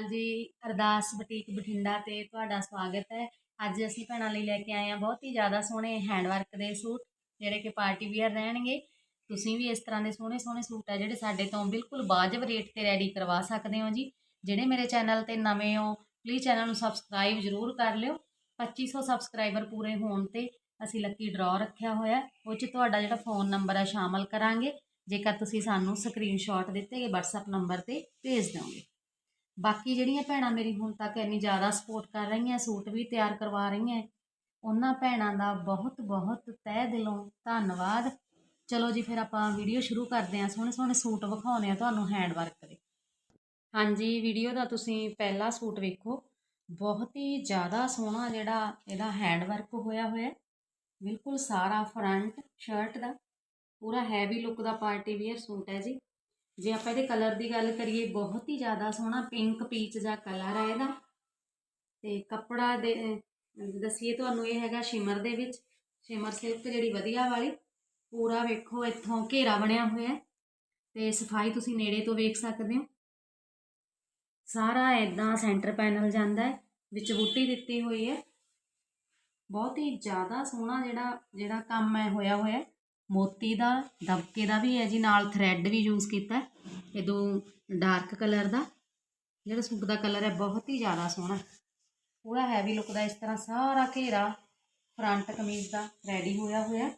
ਅਕਾਲ ਜੀ ਅਰਦਾਸ ਬੁਟੀਕ ਬਠਿੰਡਾ ਤੇ ਤੁਹਾਡਾ ਸਵਾਗਤ ਹੈ। ਅੱਜ ਅਸੀਂ ਭੈਣਾਂ ਲਈ ਲੈ ਕੇ ਆਏ ਹਾਂ ਬਹੁਤ ਹੀ ਜ਼ਿਆਦਾ ਸੋਹਣੇ ਹੈਂਡਵਰਕ ਦੇ ਸੂਟ, ਜਿਹੜੇ ਕਿ ਪਾਰਟੀ ਵੀਅਰ ਰਹਿਣਗੇ। ਤੁਸੀਂ ਵੀ ਇਸ ਤਰ੍ਹਾਂ ਦੇ ਸੋਹਣੇ ਸੋਹਣੇ ਸੂਟ ਆ ਜਿਹੜੇ ਸਾਡੇ ਤੋਂ ਬਿਲਕੁਲ ਵਾਜਬ ਰੇਟ ਤੇ ਰੈਡੀ ਕਰਵਾ ਸਕਦੇ ਹੋ ਜੀ। ਜਿਹੜੇ ਮੇਰੇ ਚੈਨਲ ਤੇ ਨਵੇਂ ਹੋ ਪਲੀਜ਼ ਚੈਨਲ ਨੂੰ ਸਬਸਕ੍ਰਾਈਬ ਜ਼ਰੂਰ ਕਰ ਲਿਓ। 2500 ਸਬਸਕ੍ਰਾਈਬਰ ਪੂਰੇ ਹੋਣ ਤੇ ਅਸੀਂ ਲੱਕੀ ਡਰਾਅ ਰੱਖਿਆ ਹੋਇਆ ਉਹ 'ਚ ਤੁਹਾਡਾ ਜਿਹੜਾ ਫੋਨ ਨੰਬਰ ਹੈ ਸ਼ਾਮਲ ਕਰਾਂਗੇ। ਜੇਕਰ ਤੁਸੀਂ ਸਾਨੂੰ ਸਕਰੀਨਸ਼ਾਟ ਦਿੱਤੇ ਗਏ WhatsApp ਨੰਬਰ ਤੇ ਭੇਜ ਦਿਓਗੇ। ਬਾਕੀ ਜਿਹੜੀਆਂ ਭੈਣਾਂ ਮੇਰੀ ਹੁਣ ਤੱਕ ਇੰਨੀ ਜ਼ਿਆਦਾ ਸਪੋਰਟ ਕਰ ਰਹੀਆਂ, ਸੂਟ ਵੀ ਤਿਆਰ ਕਰਵਾ ਰਹੀਆਂ, ਉਹਨਾਂ ਭੈਣਾਂ ਦਾ ਬਹੁਤ ਬਹੁਤ ਤਹਿ ਦਿਲੋਂ ਧੰਨਵਾਦ। ਚਲੋ ਜੀ, ਫਿਰ ਆਪਾਂ ਵੀਡੀਓ ਸ਼ੁਰੂ ਕਰਦੇ ਹਾਂ। ਸੋਹਣੇ ਸੋਹਣੇ ਸੂਟ ਵਿਖਾਉਂਦੇ ਆ ਤੁਹਾਨੂੰ ਹੈਂਡ ਵਰਕ ਦੇ। ਹਾਂਜੀ ਵੀਡੀਓ ਦਾ ਤੁਸੀਂ ਪਹਿਲਾ ਸੂਟ ਵੇਖੋ। ਬਹੁਤ ਹੀ ਜ਼ਿਆਦਾ ਸੋਹਣਾ ਜਿਹੜਾ ਇਹਦਾ ਹੈਂਡ ਵਰਕ ਹੋਇਆ ਹੋਇਆ ਬਿਲਕੁਲ ਸਾਰਾ ਫਰੰਟ ਸ਼ਰਟ ਦਾ। ਪੂਰਾ ਹੈਵੀ ਲੁੱਕ ਦਾ ਪਾਰਟੀ ਵੀਅਰ ਸੂਟ ਹੈ ਜੀ। ਜੇ ਆਪਾਂ ਇਹਦੇ ਕਲਰ ਦੀ ਗੱਲ ਕਰੀਏ, ਬਹੁਤ ਹੀ ਜ਼ਿਆਦਾ ਸੋਹਣਾ ਪਿੰਕ ਪੀਚ ਦਾ ਕਲਰ ਹੈ ਇਹਦਾ। ਤੇ ਕੱਪੜਾ ਦੇ, ਅਹ, ਦੱਸੀਏ ਤੁਹਾਨੂੰ ਇਹ ਹੈਗਾ ਸ਼ਿਮਰ ਦੇ ਵਿੱਚ। ਸ਼ਿਮਰ ਸਿਲਕ ਜਿਹੜੀ ਵਧੀਆ ਵਾਲੀ, ਪੂਰਾ ਵੇਖੋ, ਇੱਥੋਂ ਘੇਰਾ ਬਣਿਆ ਹੋਇਆ। ਹੈ ਤੇ ਸਫ਼ਾਈ ਤੁਸੀਂ ਨੇੜੇ ਤੋਂ ਵੇਖ ਸਕਦੇ ਹੋ। ਸਾਰਾ ਇਦਾਂ ਸੈਂਟਰ ਪੈਨਲ ਜਾਂਦਾ ਹੈ, ਵਿੱਚ ਬੂਟੀ ਦਿੱਤੀ ਹੋਈ ਹੈ। ਬਹੁਤ ਹੀ ਜ਼ਿਆਦਾ ਸੋਹਣਾ ਜਿਹੜਾ ਜਿਹੜਾ ਕੰਮ ਹੈ, ਹੋਇਆ ਹੋਇਆ। ਮੋਤੀ ਦਾ, ਦਬਕੇ ਦਾ ਵੀ ਹੈ ਜੀ, ਨਾਲ ਥਰੈਡ ਵੀ ਯੂਜ਼ ਕੀਤਾ ਹੈ। ਇਹਦੋਂ ਡਾਰਕ ਕਲਰ ਦਾ। ਜਿਹੜਾ ਸੂਟ ਦਾ ਕਲਰ ਹੈ, ਬਹੁਤ ਹੀ ਜ਼ਿਆਦਾ ਸੋਹਣਾ। ਪੂਰਾ ਹੈਵੀ ਲੁੱਕ ਦਾ, ਇਸ ਤਰ੍ਹਾਂ ਸਾਰਾ ਘੇਰਾ ਫਰੰਟ ਕਮੀਜ਼ ਦਾ ਰੈਡੀ ਹੋਇਆ ਹੋਇਆ ਹੈ।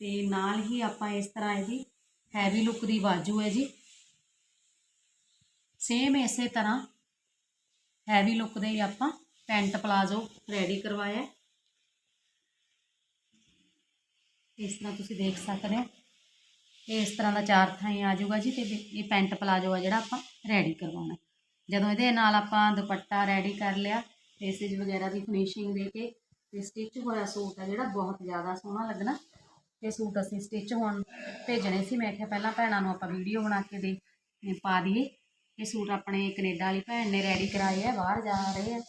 ਤੇ ਨਾਲ ਹੀ ਆਪਾਂ ਇਸ ਤਰ੍ਹਾਂ ਇਹਦੀ ਹੈਵੀ ਲੁੱਕ ਦੀ ਬਾਜੂ ਹੈ ਜੀ। ਸੇਮ ਇਸੇ ਤਰ੍ਹਾਂ ਹੈਵੀ ਲੁੱਕ ਦੇ ਹੀ ਆਪਾਂ ਪੈਂਟ ਪਲਾਜ਼ੋ ਰੈਡੀ ਕਰਵਾਇਆ ਹੈ। ਇਸ ਤਰ੍ਹਾਂ ਤੁਸੀਂ ਦੇਖ ਸਕਦੇ ਹੋ। ਇਹ ਇਸ ਤਰ੍ਹਾਂ ਦਾ ਚਾਰ ਥਾਈ ਆ ਜਾਊਗਾ ਜੀ ਤੇ ਇਹ ਪੈਂਟ ਪਲਾਜ਼ੋ ਆ ਜਿਹੜਾ ਆਪਾਂ ਰੈਡੀ ਕਰਵਾਉਣਾ। ਜਦੋਂ ਇਹਦੇ ਨਾਲ ਆਪਾਂ ਦੁਪੱਟਾ ਰੈਡੀ ਕਰ ਲਿਆ, ਪੇਸੇਜ ਵਗੈਰਾ ਦੀ ਫਿਨਿਸ਼ਿੰਗ ਦੇ ਕੇ ਤੇ ਸਟਿਚ ਹੋਇਆ ਸੂਟ ਆ ਜਿਹੜਾ ਬਹੁਤ ਜ਼ਿਆਦਾ ਸੋਹਣਾ ਲੱਗਣਾ। ਇਹ ਸੂਟ ਅਸੀਂ ਸਟਿਚ ਹੋਣ ਭੇਜਣੇ ਸੀ। ਮੈਂ ਕਿਹਾ ਪਹਿਲਾਂ ਭੈਣਾਂ ਨੂੰ ਆਪਾਂ ਵੀਡੀਓ ਬਣਾ ਕੇ ਦੇ ਪਾ ਦਈਏ। ਇਹ ਸੂਟ ਆਪਣੇ ਕੈਨੇਡਾ ਵਾਲੀ ਭੈਣ ਨੇ ਰੈਡੀ ਕਰਾਏ ਆ, ਬਾਹਰ ਜਾ ਰਹੇ ਆ।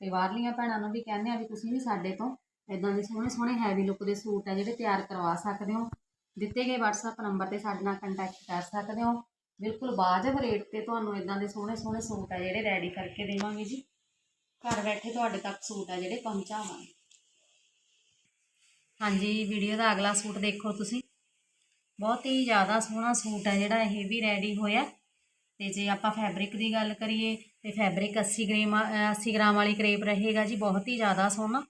ਤੇ ਬਾਹਰਲੀਆਂ ਭੈਣਾਂ ਨੂੰ ਵੀ ਕਹਿੰਦੇ ਆ ਵੀ ਤੁਸੀਂ ਵੀ ਸਾਡੇ ਤੋਂ ਇਦਾਂ ਦੇ ਸੋਹਣੇ ਸੋਹਣੇ ਹੈਵੀ ਲੁੱਕ ਦੇ ਸੂਟ ਆ ਜਿਹੜੇ ਤਿਆਰ ਕਰਵਾ ਸਕਦੇ ਹੋ। ਦਿੱਤੇ ਗਏ WhatsApp ਨੰਬਰ ਤੇ ਸਾਡੇ ਨਾਲ ਕੰਟੈਕਟ ਕਰ ਸਕਦੇ ਹੋ। ਬਿਲਕੁਲ ਵਾਜਬ ਰੇਟ ਤੇ ਤੁਹਾਨੂੰ ਇਦਾਂ ਦੇ ਸੋਹਣੇ ਸੋਹਣੇ ਸੂਟ ਆ ਜਿਹੜੇ ਰੈਡੀ ਕਰਕੇ ਦੇਵਾਂਗੇ ਜੀ। ਘਰ ਬੈਠੇ ਤੁਹਾਡੇ ਤੱਕ ਸੂਟ ਆ ਜਿਹੜੇ ਪਹੁੰਚਾਵਾਂਗੇ। ਹਾਂਜੀ ਵੀਡੀਓ ਦਾ ਅਗਲਾ ਸੂਟ ਦੇਖੋ ਤੁਸੀਂ। ਬਹੁਤ ਹੀ ਜ਼ਿਆਦਾ ਸੋਹਣਾ ਸੂਟ ਹੈ ਜਿਹੜਾ ਇਹ ਵੀ ਰੈਡੀ ਹੋਇਆ। ਤੇ ਜੇ ਆਪਾਂ ਫੈਬਰਿਕ ਦੀ ਗੱਲ ਕਰੀਏ ਤੇ ਫੈਬਰਿਕ 80 ਗ੍ਰਾਮ ਅ, 80 ਗ੍ਰਾਮ ਵਾਲੀ ਕਰੇਪ ਰਹੇਗਾ ਜੀ ਬਹੁਤ ਹੀ ਜ਼ਿਆਦਾ ਸੋਹਣਾ।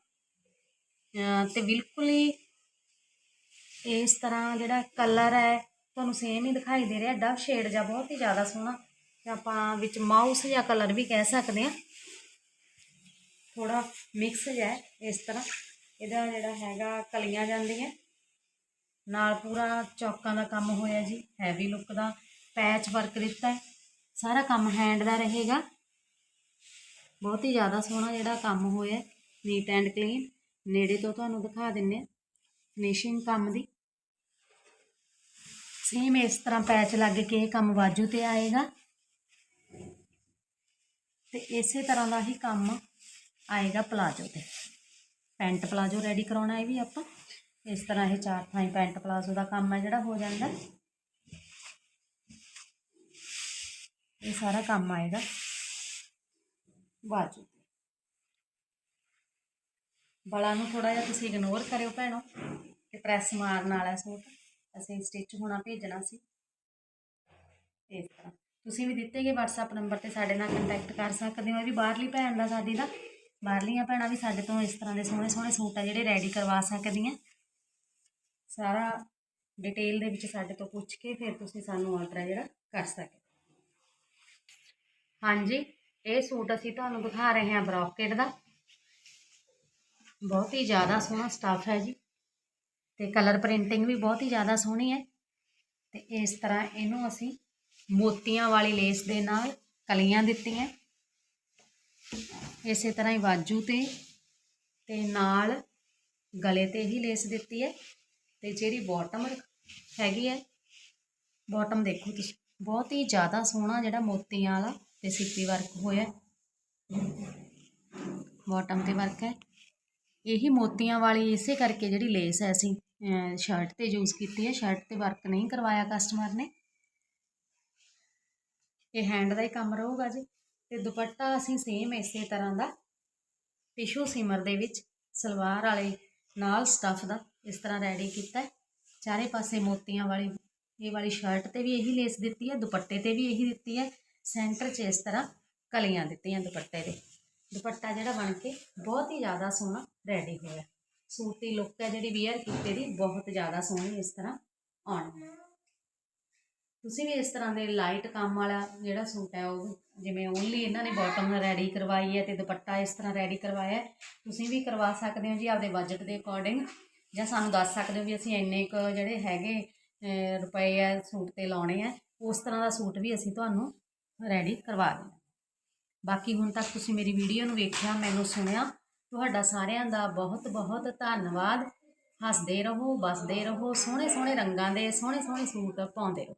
ਤੇ ਬਿਲਕੁਲ ਹੀ ਇਸ ਤਰ੍ਹਾਂ ਜਿਹੜਾ ਕਲਰ ਹੈ, ਤੁਹਾਨੂੰ ਸੇਮ ਹੀ ਦਿਖਾਈ ਦੇ ਰਿਹਾ ਡਵ ਸ਼ੇਡ ਜਾਂ ਬਹੁਤ ਹੀ ਜ਼ਿਆਦਾ ਸੋਹਣਾ। ਤੇ ਆਪਾਂ ਵਿੱਚ ਮਾਊਸ ਜਾਂ ਕਲਰ ਵੀ ਕਹਿ ਸਕਦੇ ਆ ਥੋੜਾ ਮਿਕਸ ਜਿਹਾ ਇਸ ਤਰ੍ਹਾਂ। ਇਹਦਾ ਜਿਹੜਾ ਹੈਗਾ ਕਲੀਆਂ ਜਾਂਦੀਆਂ। ਨਾਲ ਪੂਰਾ ਚੌਕਾਂ ਦਾ ਕੰਮ ਹੋਇਆ ਜੀ ਹੈਵੀ ਲੁੱਕ ਦਾ। ਪੈਚ ਵਰਕ ਦਿੱਤਾ ਹੈ। ਸਾਰਾ ਕੰਮ ਹੈਂਡ ਦਾ ਰਹੇਗਾ। ਬਹੁਤ ਹੀ ਜ਼ਿਆਦਾ ਸੋਹਣਾ ਜਿਹੜਾ ਕੰਮ ਹੋਇਆ ਨੀਟ ਐਂਡ ਕਲੀਨ ਨੇੜੇ ਤੋਂ ਤੁਹਾਨੂੰ ਦਿਖਾ ਦਿੰਨੇ ਆ ਫਿਨਿਸ਼ਿੰਗ ਕੰਮ ਦੀ। ਸੇਮ ਇਸ ਤਰ੍ਹਾਂ ਪੈਚ ਲੱਗ ਕੇ ਇਹ ਕੰਮ ਬਾਜੂ ਤੇ ਆਏਗਾ। ਤੇ ਇਸੇ ਤਰ੍ਹਾਂ ਦਾ ਹੀ ਕੰਮ ਆਏਗਾ ਪਲਾਜੋ ਤੇ। ਪੈਂਟ ਪਲਾਜੋ ਰੈਡੀ ਕਰਾਉਣਾ ਹੈ ਵੀ ਆਪਾਂ। ਇਸ ਤਰ੍ਹਾਂ ਇਹ ਚਾਰ ਥਾਈ ਪੈਂਟ ਪਲਾਜੋ ਦਾ ਕੰਮ ਹੈ ਜਿਹੜਾ ਹੋ ਜਾਂਦਾ। ਇਹ ਸਾਰਾ ਕੰਮ ਆਏਗਾ। ਬਾਜੂ ਬਲਾ ਨੂੰ ਥੋੜਾ ਜਿਹਾ ਤੁਸੀਂ ਇਗਨੋਰ ਕਰਿਓ ਭੈਣੋ ਤੇ ਪ੍ਰੈਸ ਮਾਰਨ ਵਾਲਾ ਸੂਟ ਅਸੀਂ ਸਟਿਚ ਹੋਣਾ ਭੇਜਣਾ ਸੀ। ਇਸ ਤਰ੍ਹਾਂ। ਤੁਸੀਂ ਵੀ ਦਿੱਤੇ ਗਏ WhatsApp ਨੰਬਰ ਤੇ ਸਾਡੇ ਨਾਲ ਕੰਟੈਕਟ ਕਰ ਸਕਦੇ ਹੋ। ਇਹ ਵੀ ਬਾਹਰਲੀ ਭੈਣ ਦਾ ਸਾਡੀ ਦਾ। ਬਾਹਰਲੀਆਂ ਭੈਣਾਂ ਵੀ ਸਾਡੇ ਤੋਂ ਇਸ ਤਰ੍ਹਾਂ ਦੇ ਸੋਹਣੇ ਸੋਹਣੇ ਸੂਟ ਆ ਜਿਹੜੇ ਰੈਡੀ ਕਰਵਾ ਸਕਦੀਆਂ। ਸਾਰਾ ਡਿਟੇਲ ਦੇ ਵਿੱਚ ਸਾਡੇ ਤੋਂ ਪੁੱਛ ਕੇ ਫਿਰ ਤੁਸੀਂ ਸਾਨੂੰ ਆਰਡਰ ਹੈ ਜਿਹੜਾ ਕਰ ਸਕਦੇ ਹਾਂਜੀ, ਇਹ ਸੂਟ ਅਸੀਂ ਤੁਹਾਨੂੰ ਦਿਖਾ ਰਹੇ ਹਾਂ ਬਰੋਕੇਡ ਦਾ। ਬਹੁਤ ਹੀ ਜ਼ਿਆਦਾ ਸੋਹਣਾ ਸਟਾਫ ਹੈ ਜੀ। ਤੇ ਕਲਰ ਪ੍ਰਿੰਟਿੰਗ ਵੀ ਬਹੁਤ ਹੀ ਜ਼ਿਆਦਾ ਸੋਹਣੀ ਹੈ। ਤੇ ਇਸ ਤਰ੍ਹਾਂ ਇਹਨੂੰ ਅਸੀਂ ਮੋਤੀਆਂ ਵਾਲੀ ਲੇਸ ਦੇ ਨਾਲ ਕਲੀਆਂ ਦਿੱਤੀਆਂ। ਇਸੇ ਤਰ੍ਹਾਂ ਹੀ ਬਾਜੂ ਤੇ ਤੇ ਨਾਲ ਗਲੇ ਤੇ ਹੀ ਲੇਸ ਦਿੱਤੀ ਹੈ। ਤੇ ਜਿਹੜੀ ਬਾਟਮ ਹੈਗੀ ਹੈ ਬਾਟਮ ਦੇਖੋ ਤੁਸੀਂ, ਬਹੁਤ ਹੀ ਜ਼ਿਆਦਾ ਸੋਹਣਾ ਜਿਹੜਾ ਮੋਤੀਆਂ ਵਾਲਾ ਤੇ ਸਿੱਪੀ ਵਰਕ ਹੋਇਆ। ਬਾਟਮ ਤੇ ਵਰਕ ਹੈ। ਇਹੀ ਮੋਤੀਆਂ ਵਾਲੀ ਇਸੇ ਕਰਕੇ ਜਿਹੜੀ ਲੇਸ ਹੈ ਅਸੀਂ ਸ਼ਰਟ ਤੇ ਯੂਜ਼ ਕੀਤੀ ਹੈ। ਸ਼ਰਟ ਤੇ ਵਰਕ ਨਹੀਂ ਕਰਵਾਇਆ ਕਸਟਮਰ ਨੇ। ਇਹ ਹੈਂਡ ਦਾ ਹੀ ਕੰਮ ਰਹੂਗਾ ਜੀ। ਤੇ ਦੁਪੱਟਾ ਅਸੀਂ ਸੇਮ ਇਸੇ ਤਰ੍ਹਾਂ ਦਾ ਟਿਸ਼ੂ ਸਿਮਰ ਦੇ ਵਿੱਚ, ਸਲਵਾਰ ਵਾਲੇ ਨਾਲ ਸਟਫ ਦਾ ਇਸ ਤਰ੍ਹਾਂ ਰੈਡੀ ਕੀਤਾ ਹੈ। ਚਾਰੇ ਪਾਸੇ ਮੋਤੀਆਂ ਵਾਲੀ, ਇਹ ਵਾਲੀ ਸ਼ਰਟ ਤੇ ਵੀ ਇਹੀ ਲੇਸ ਦਿੱਤੀ ਹੈ। ਦੁਪੱਟੇ ਤੇ ਵੀ ਇਹੀ ਦਿੱਤੀ ਹੈ। ਸੈਂਟਰ 'ਚ ਇਸ ਤਰ੍ਹਾਂ ਕਲੀਆਂ ਦਿੱਤੀਆਂ ਦੁਪੱਟੇ ਦੇ ਦੁਪੱਟਾ ਜਿਹੜਾ ਬਣ ਕੇ ਬਹੁਤ ਹੀ ਜ਼ਿਆਦਾ ਸੋਹਣਾ ਰੈਡੀ ਹੋਇਆ। ਸੂਟ ਦੀ ਲੁੱਕ ਹੈ ਜਿਹੜੀ ਵੀਅਰ ਕੀਤੇ ਦੀ, ਬਹੁਤ ਜ਼ਿਆਦਾ ਸੋਹਣੀ ਇਸ ਤਰ੍ਹਾਂ ਆਉਣੀ। ਤੁਸੀਂ ਵੀ ਇਸ ਤਰ੍ਹਾਂ ਦੇ ਲਾਈਟ ਕੰਮ ਵਾਲਾ ਜਿਹੜਾ ਸੂਟ ਹੈ, ਉਹ ਜਿਵੇਂ ਓਨਲੀ ਇਹਨਾਂ ਨੇ ਬਾਟਮ ਰੈਡੀ ਕਰਵਾਈ ਹੈ ਤੇ ਦੁਪੱਟਾ ਇਸ ਤਰ੍ਹਾਂ ਰੈਡੀ ਕਰਵਾਇਆ ਤੁਸੀਂ ਵੀ ਕਰਵਾ ਸਕਦੇ ਹੋ ਜੀ ਆਪਦੇ ਬਜਟ ਦੇ ਅਕੋਰਡਿੰਗ ਜਾਂ ਸਾਨੂੰ ਦੱਸ ਸਕਦੇ ਹੋ ਵੀ ਅਸੀਂ ਇੰਨੇ ਕੁ ਜਿਹੜੇ ਹੈਗੇ ਰੁਪਏ ਆ ਸੂਟ ਤੇ ਲਾਉਣੇ ਆ ਉਸ ਤਰ੍ਹਾਂ ਦਾ ਸੂਟ ਵੀ ਅਸੀਂ ਤੁਹਾਨੂੰ ਰੈਡੀ ਕਰਵਾ ਦਿੰਦੇ ਬਾਕੀ ਹੁਣ ਤੱਕ ਤੁਸੀਂ ਮੇਰੀ ਵੀਡੀਓ ਨੂੰ ਵੇਖਿਆ, ਮੈਨੂੰ ਸੁਣਿਆ, ਤੁਹਾਡਾ ਸਾਰਿਆਂ ਦਾ ਬਹੁਤ ਬਹੁਤ ਧੰਨਵਾਦ। ਹੱਸਦੇ ਰਹੋ ਬਸਦੇ ਰਹੋ, ਸੋਹਣੇ ਸੋਹਣੇ ਰੰਗਾਂ ਦੇ, ਸੋਹਣੇ ਸੋਹਣੇ ਸੂਟ ਪਾਉਂਦੇ ਰਹੋ।